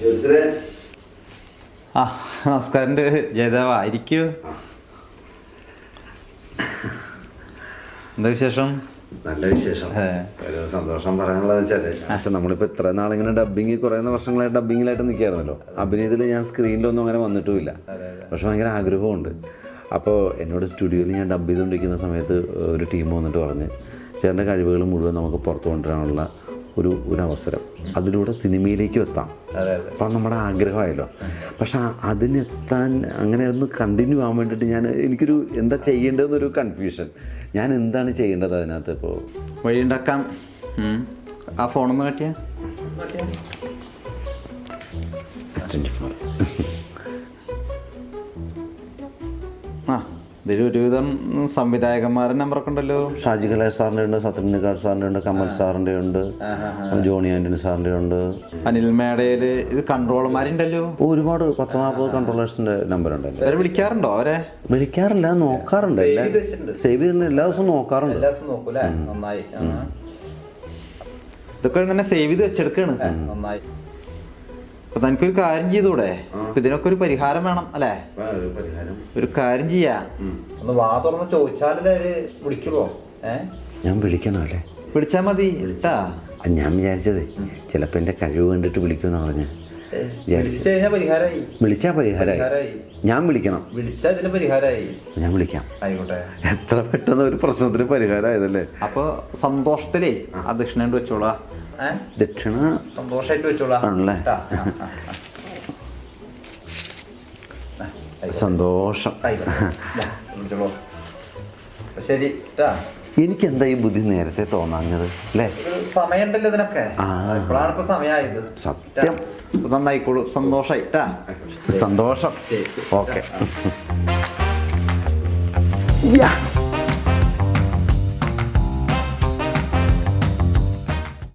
നമസ്കാരം. ജയദേവ. ഇരിക്കൂ എന്താ വിശേഷം? നല്ല വിശേഷം. ഒരു സന്തോഷം പറയാനുള്ളത് വെച്ചാൽ. പക്ഷെ നമ്മളിപ്പോ ഇത്ര നാളിങ്ങനെ ഡബിങ് കുറേ വർഷങ്ങളായിട്ട് ഡബിങ്ങിലായിട്ട് നിൽക്കായിരുന്നല്ലോ അഭിനയത്തിൽ ഞാൻ സ്ക്രീനിലൊന്നും അങ്ങനെ വന്നിട്ടുമില്ല. പക്ഷെ ഭയങ്കര ആഗ്രഹമുണ്ട്. അപ്പോൾ എന്നോട് സ്റ്റുഡിയോയിൽ ഞാൻ ഡബ് ചെയ്തുകൊണ്ടിരിക്കുന്ന സമയത്ത് ഒരു ടീം വന്നിട്ട് പറഞ്ഞ് ചേട്ടന്റെ കഴിവുകൾ മുഴുവൻ നമുക്ക് പുറത്തു കൊണ്ടുവരാനുള്ള ഒരു ഒരു അവസരം അതിലൂടെ സിനിമയിലേക്കും എത്താം. അപ്പം നമ്മുടെ ആഗ്രഹമായല്ലോ. പക്ഷെ അതിനെത്താൻ അങ്ങനെ ഒന്ന് കണ്ടിന്യൂ ആവാൻ വേണ്ടിയിട്ട് ഞാൻ എനിക്കൊരു എന്താ ചെയ്യേണ്ടതെന്നൊരു കൺഫ്യൂഷൻ ഞാൻ എന്താണ് ചെയ്യേണ്ടത് അതിനകത്ത് ഇപ്പോൾ വഴിയുണ്ടാക്കാം. ഉണ്ടാക്കാം ആ ഫോണൊന്ന് കട്ടിയാ. എസ് ട്വന്റി ഫോർ ഇതിൽ ഒരുവിധം സംവിധായകന്മാരുടെ നമ്പറൊക്കെ ഉണ്ടല്ലോ. ഷാജി കലാ സാറിന്റെ ഉണ്ട് സത്യനികാർ സാറിന്റെ ഉണ്ട് കമൽ സാറിന്റെ ഉണ്ട് ജോണി ആന്റണി സാറിന്റെ ഉണ്ട്. അനിൽ മേടയിൽ ഇത് കൺട്രോളർമാരുണ്ടല്ലോ ഒരുപാട് പത്ത് നാൽപ്പത് കൺട്രോളേഴ്സിന്റെ നമ്പർ ഉണ്ട് എന്റെ അവരെ വിളിക്കാറുണ്ടോ അവരെ? വിളിക്കാറില്ല നോക്കാറുണ്ട്. സേവ് ചെയ്യുന്ന എല്ലാ ദിവസവും നോക്കാറുണ്ട്. എല്ലാ ദിവസവും നോക്കൂലേ നന്നായി. ഇതൊക്കെ ഇങ്ങനെ സേവ് ചെയ്ത് വെച്ചെടുക്കാണ്. നന്നായി. അപ്പൊ തനിക്കൊരു കാര്യം ചെയ്തൂടെ? ഇതിനൊക്കെ ഒരു പരിഹാരം വേണം അല്ലേ? പരിഹാരം. ഒരു കാര്യം ചെയ്യാ. ഒന്ന് വാ തുറന്ന് ചോദിച്ചാലല്ലേ അവർ വിളിക്കുള്ളൂ. ഏ? ഞാൻ വിളിക്കണോ അല്ലേ? വിളിച്ചാ മതി കേട്ടാ ഞാൻ വിചാരിച്ചത് ചിലപ്പോൾ എന്റെ കഴിവ് കണ്ടിട്ട് വിളിക്കുമെന്ന് പറഞ്ഞ. വിളിച്ചു കഴിഞ്ഞാൽ പരിഹാരമായി വിളിച്ചാൽ പരിഹാരമായി പരിഹാരമായി ഞാൻ വിളിക്കണം. വിളിച്ചാ ഇതിന് പരിഹാരമായി ഞാൻ വിളിക്കാം. ആയിക്കോട്ടെ. എത്ര പെട്ടെന്ന് ഒരു പ്രശ്നത്തിന് പരിഹാരമായതല്ലേ അപ്പൊ സന്തോഷത്തിലേ ആ. ദക്ഷിണ വെച്ചോളാ. ദക്ഷിണ സന്തോഷായിട്ട് വെച്ചോളാ. സന്തോഷം. ശരി എനിക്ക് എന്താ ഈ ബുദ്ധി നേരത്തെ തോന്നാഞ്ഞത് അല്ലേ? സമയണ്ടല്ലോ സമയമുണ്ടല്ലോ ഇതിനൊക്കെ. ആ. ഇപ്പോഴാണ് ഇപ്പൊ സമയമായത്. സത്യം. നന്നായിക്കോളൂ. സന്തോഷായിട്ടാ സന്തോഷം. ഓക്കെ. Yeah.